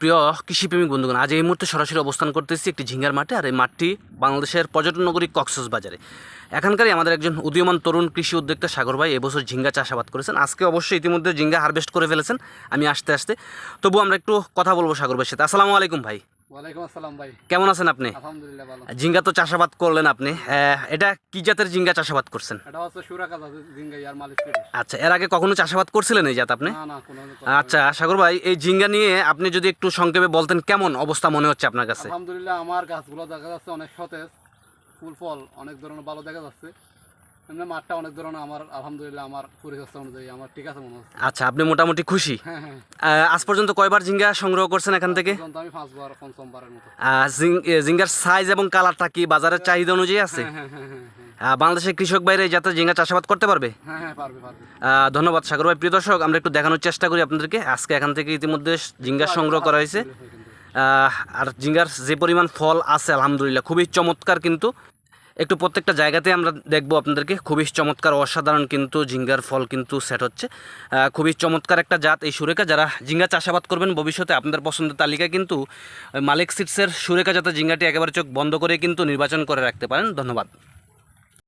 প্রিয় কৃষিপ্রেমিক বন্ধুগণ, আজ এই মুহূর্তে সরাসরি অবস্থান করতেছি একটি ঝিঙ্গার মাঠে আর এই মাঠটি বাংলাদেশের পর্যটন নগরী কক্সবাজারে। এখানকারই আমাদের একজন উদীয়মান তরুণ কৃষি উদ্যোক্তা সাগর ভাই এবছর ঝিঙ্গা চাষাবাদ করেছেন। আজকে অবশ্যই ইতিমধ্যে ঝিঙ্গা হারভেস্ট করে ফেলেছেন, আমি আসতে আসতে। তবু আমরা একটু কথা বলব সাগর ভাইয়ের সাথে। আসসালামু আলাইকুম ভাই। ওয়ালাইকুম আসসালাম ভাই। কেমন আছেন আপনি? আলহামদুলিল্লাহ ভালো ঝিঙ্গা তো চাষাবাদ করলেন আপনি। এটা কি জাতের ঝিঙ্গা চাষাবাদ করছেন? এটা হচ্ছে সুরাকাজ আছে জিঙ্গা ইয়ার মালিশ আচ্ছা এর আগে কখনো চাষাবাদ করছিলেন এই জাত আপনি? না না কোনো আচ্ছা সাগর ভাই এই ঝিঙ্গা নিয়ে আপনি যদি একটু সংক্ষেপে বলতেন কেমন অবস্থা মনে হচ্ছে আপনার কাছে? আলহামদুলিল্লাহ আমার গাছগুলো দেখা যাচ্ছে অনেক সতেজ ফুল ফল অনেক ধরনের ভালো দেখা যাচ্ছে। এমনি মাঠটা অনেক ধরনের আমার আলহামদুলিল্লাহ আমার পরিচর্যা অনুযায়ী আমার ঠিক আছে মনে হচ্ছে। আচ্ছা আপনি মোটামুটি খুশি? হ্যাঁ হ্যাঁ। আজ পর্যন্ত কয়বার ঝিঙ্গা সংগ্রহ করছেন এখান থেকে? আমি পাঁচবার পঞ্চমবারের মতো। আহ, জিঙ্গার সাইজ এবং কালারটা কি? বাজারের চাহিদা অনুযায়ী আছে? হ্যাঁ হ্যাঁ হ্যাঁ হ্যাঁ বাংলাদেশের কৃষক বাইরে যাতে ঝিঙ্গা চাষাবাদ করতে পারবে? ধন্যবাদ সাগর ভাই। প্রিয় দর্শক আমরা একটু দেখানোর চেষ্টা করি আপনাদেরকে। আজকে এখান থেকে ইতিমধ্যে ঝিঙ্গা সংগ্রহ করা হয়েছে। আর জিঙ্গার যে পরিমাণ ফল আছে আলহামদুলিল্লাহ খুবই চমৎকার কিন্তু। একটু প্রত্যেকটা জায়গাতে আমরা দেখব আপনাদেরকে। খুবই চমৎকার, অসাধারণ কিন্তু জিঙ্গার ফল কিন্তু সেট হচ্ছে। খুবই চমৎকার একটা জাত এই সুরেখা। যারা জিঙ্গা চাষাবাদ করবেন, ভবিষ্যতে আপনাদের পছন্দের তালিকা কিন্তু মালিক সিটসের সুরেখা জাতের জিঙ্গাটি একেবারে চোখ বন্ধ করে কিন্তু নির্বাচন করে রাখতে পারেন। ধন্যবাদ।